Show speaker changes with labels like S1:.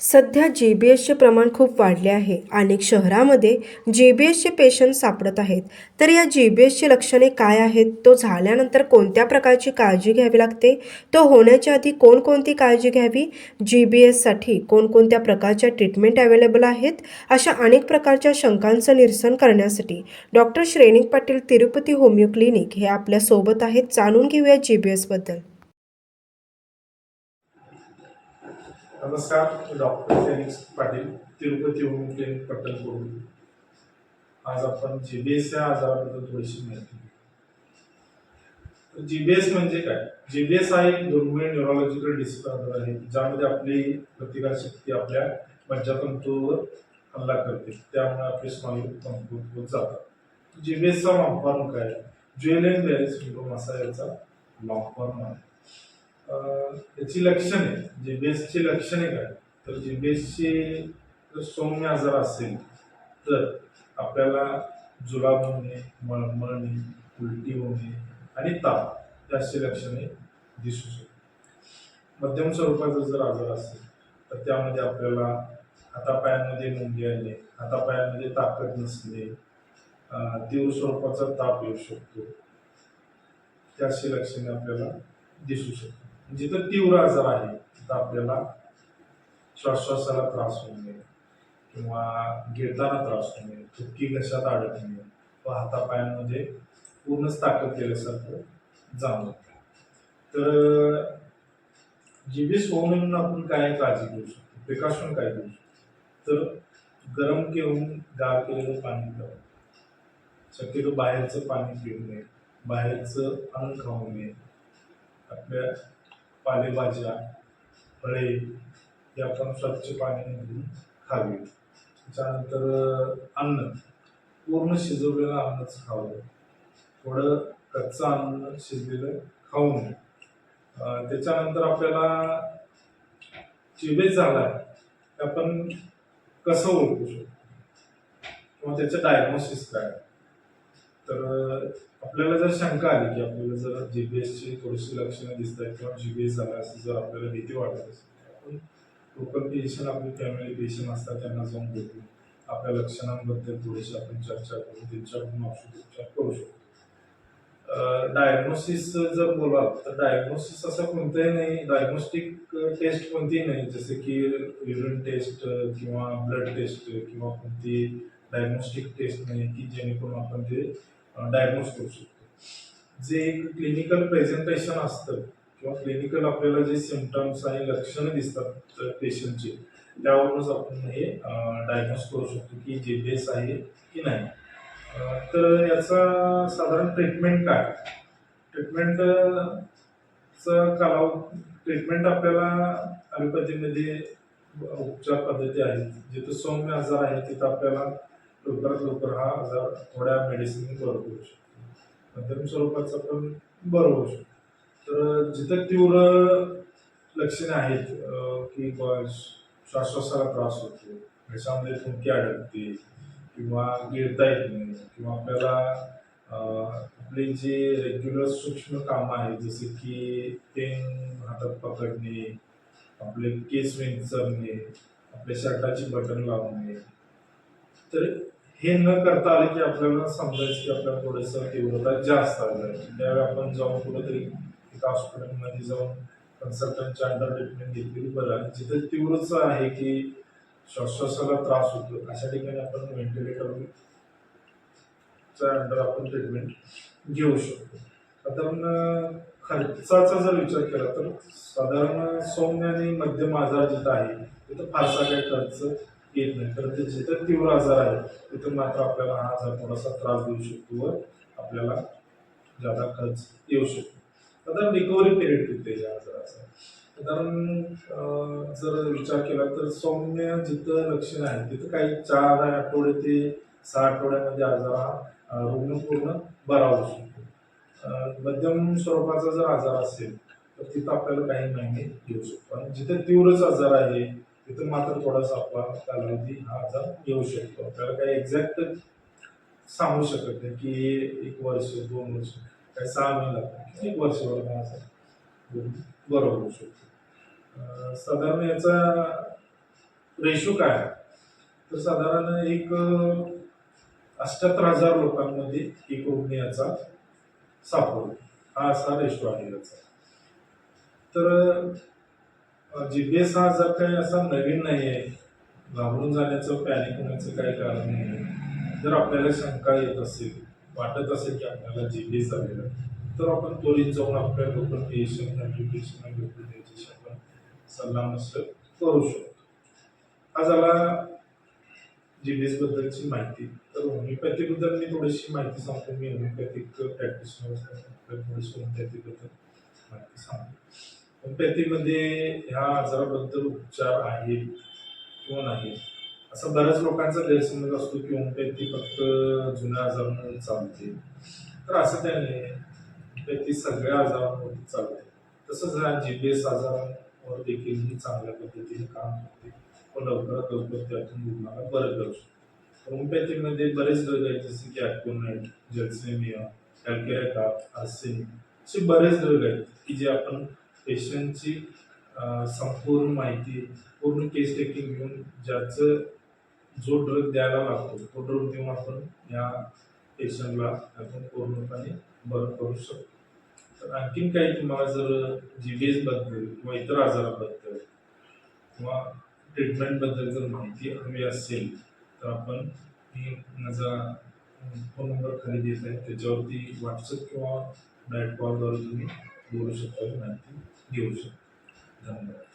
S1: सध्या जे बी एसचे प्रमाण खूप वाढले आहे. अनेक शहरामध्ये जे बी एसचे पेशंट सापडत आहेत. तर या जे बी एसची लक्षणे काय आहेत? तो झाल्यानंतर कोणत्या प्रकारची काळजी घ्यावी लागते? तो होण्याच्या आधी कोणकोणती काळजी घ्यावी? जी बी एससाठी कोणकोणत्या प्रकारच्या ट्रीटमेंट अवेलेबल आहेत? अशा अनेक प्रकारच्या शंकांचं निरसन करण्यासाठी doctor Shrenik Patil Tirupati homeo clinic हे आपल्यासोबत आहेत. जाणून घेऊया जी बी एसबद्दल
S2: नमस्कार मी डॉक्टर फेनिक्स पाटील तिरुपती होम क्लिनिक पट्टणपूर. आज आपण जी बी एस या आजाराबद्दल थोडीशी माहिती जी बी एस म्हणजे काय? जी बी एस हा एक दुर्मिळ न्यूरोलॉजिकल डिसऑर्डर आहे ज्यामध्ये आपली प्रतिकारशक्ती आपल्या मज्जातंतूवर हल्ला करते. त्यामुळे आपले स्नायू कमकुवत होत जातात. जी बी एसचा लॉंग फॉर्म काय? ज्वेल अँड बॅरी सिंड्रोम असा याचा लॉंग फॉर्म आहे. त्याची याची लक्षणे जिबेसची लक्षणे काय? तर जीबीएसची जर सौम्य आजार असेल तर आपल्याला जुलाब होणे मळमळणे उलटी होणे आणि ताप या अशी लक्षणे दिसू शकतात. मध्यम स्वरूपाचा जर आजार असेल तर त्यामध्ये आपल्याला हातापायांमध्ये मुंगे आले हातापायांमध्ये ताकद नसणे तीव्र स्वरूपाचा ताप येऊ शकतो त्याची लक्षणे आपल्याला दिसू शकतात. जिथं तीव्र आजार आहे तिथं आपल्याला श्वासश्वासाला त्रास होऊ नये किंवा गिळताना त्रास होऊ नये थुकी घशात नये व हातापायांमध्ये पूर्णच ताकद केल्यासारखं जाणवत. तर जीबीस होऊ म्हणून आपण काय काळजी घेऊ शकतो? प्रिकॉशन काय घेऊ शकतो? तर गरम घेऊन गार केलेलं पाणी प्यावं शक्यतो बाहेरचं पाणी पिऊ नये बाहेरचं अन्न खाऊ नये. आपल्या पालेभाज्या फळे हे आपण स्वच्छ पाण्यामधून खावी त्याच्यानंतर अन्न. पूर्ण शिजवलेलं अन्नच खावं. थोडं कच्चं अन्न शिजलेलं खाऊ नये. त्याच्यानंतर आपल्याला चिबेज झाला ते आपण कसं ओळखू शकतो? किंवा त्याचं डायग्नोसिस काय? तर आपल्याला जर शंका आली की आपल्याला जर जीबीएसची थोडीशी लक्षणं दिसत आहेत किंवा जीबीएस झाला असं जर आपल्याला भीती वाटत असेल तर आपण लोकल पेशंट आपले फॅमिली पेशंट असतात त्यांना जाऊन भेटून आपल्या लक्षणांबद्दल थोडीशी आपण चर्चा करून त्यांच्याकडून औषधोपचार करू शकतो. डायग्नोसिस जर बोला तर डायग्नोसिस असं कोणतंही नाही. डायग्नोस्टिक टेस्ट कोणतीही नाही. जसे की युरिन टेस्ट किंवा ब्लड टेस्ट किंवा कोणती डायग्नोस्टिक टेस्ट नाही की जेणेकरून आपण ते डायग्नोज करू शकतो. जे एक क्लिनिकल प्रेझेंटेशन असतं किंवा क्लिनिकल आपल्याला जे सिमटम्स आणि लक्षणं दिसतात पेशंटचे त्यावरूनच आपण हे डायग्नोज करू शकतो की जे बेस आहे की नाही. तर याचा साधारण ट्रीटमेंट काय? ट्रीटमेंट चा कालावधी ट्रीटमेंट आपल्याला ॲलोपॅथीमध्ये उपचार पद्धती आहेत. जिथं सौम्य आजार आहे तिथं आपल्याला लवकरात लवकर हा आजार थोड्या मेडिसिन बरं करू शकतो. मध्यम स्वरूपाचा पण बरं होऊ शकतो. तर जिथं तीव्र लक्षणे आहेत की बुवा श्वासोश्वासाला त्रास होतो घशामध्ये थुंकी अडकते किंवा गिळता येत नाही किंवा आपल्याला आपली जी रेग्युलर सूक्ष्म कामं आहेत जसे की पेन हातात पकडणे आपले केस विंचरणे आपल्या शर्टाची बटन लावणे तर हे न करता आले की आपल्याला समजायचं की आपल्याला थोडंसं तीव्रता जास्त आलं त्यावेळी आपण जाऊन कुठेतरी एका हॉस्पिटलमध्ये जाऊन कन्सल्टंटच्या अंडर ट्रीटमेंट घेतलेली बरं जिथे तीव्रच आहे की श्वासोश्वासाला त्रास होतो अशा ठिकाणी आपण व्हेंटिलेटरच्या अंडर आपण ट्रीटमेंट घेऊ शकतो. साधारण खर्चाचा जर विचार केला तर साधारण सौम्य आणि मध्यम आजार जिथं आहे तिथं फारसा काही खर्च येत नाही. तर ते जिथं तीव्र आजार आहे तिथं मात्र आपल्याला हा आजार थोडासा त्रास देऊ शकतो व आपल्याला जादा खर्च येऊ शकतो. साधारण रिकव्हरी पिरियड किती आहे या आजाराचा साधारण जर विचार केला तर सौम्य जिथं लक्षण आहे तिथं काही चार आठवडे ते सहा आठवड्यामध्ये आजार हा रुग्ण पूर्ण बरा होऊ शकतो. मध्यम स्वरूपाचा जर आजार असेल तर तिथं आपल्याला काही महिने घेऊ शकतो. आणि जिथे तीव्रच आजार आहे तिथं मात्र थोडासा अपवाद कालावधी हा आजार येऊ शकतो. आपल्याला काही एक्झॅक्ट सांगू शकत नाही की एक वर्ष दोन वर्ष काही सहा महिने लागतात एक वर्षभर हा आजार बरं होऊ शकतो. साधारण याचा रेशो काय आहे? तर साधारण एक अष्ट्याहत्तर हजार लोकांमध्ये एक रुग्ण याचा सापडतो. हा असा रेशो आहे याचा. तर जीपीएस हा जर काही असा नवीन नाही आहे घाबरून जाण्याचं पॅनिक होण्याचं काही कारण नाही आहे जर आपल्याला शंका येत असेल वाटत असेल की आपल्याला जीपीएस आलेला तर आपण त्वरित जाऊन आपल्या लोकल पेशंट ॲप्लिकेशन घेऊन आपण सल्ला मसलत करू शकतो. हा झाला जीबीएस बद्दलची माहिती. तर होमिओपॅथीबद्दल मी थोडीशी माहिती सांगतो. मी होमिओपॅथिक प्रॅक्टिशनर थोडीशी होमिओपॅथी माहिती सांगतो. होमिओपॅथीमध्ये ह्या आजाराबद्दल उपचार आहेत किंवा नाही? असं बऱ्याच लोकांचा गैरसमज असतो की होमिओपॅथी फक्त जुन्या आजारांवर चालते. तर असं काही नाही. होमिओपॅथी सगळ्या आजारांवरती चालते. तसंच ह्या जी बी एस आजारांवर देखील ही चांगल्या पद्धतीने काम करते. व लवकरात लवकर त्यातून रुग्णाला बरं करू शकतो. होमिओपॅथीमध्ये बरेच ड्रग आहेत जसे की ॲक्टोनाईट जेल्सेमिया कॅल्केरेटा आर्सेनिक असे बरेच ड्रग आहेत की जे आपण पेशंटची संपूर्ण माहिती पूर्ण केस टेकिंग घेऊन ज्याचं जो ड्रग द्यायला लागतो तो ड्रग देऊन आपण या पेशंटला आपण पूर्णपणे बरं करू शकतो. तर आणखीन काही तुम्हाला जर जी किंवा इतर आजाराबद्दल किंवा ट्रीटमेंटबद्दल जर माहिती हवी असेल तर आपण मी माझा फोन नंबर खाली देत आहे. त्याच्यावरती व्हॉट्सअप किंवा डायरेक्ट कॉलद्वारे तुम्ही बोलू शकता. माहिती घेऊ शकता धन्यवाद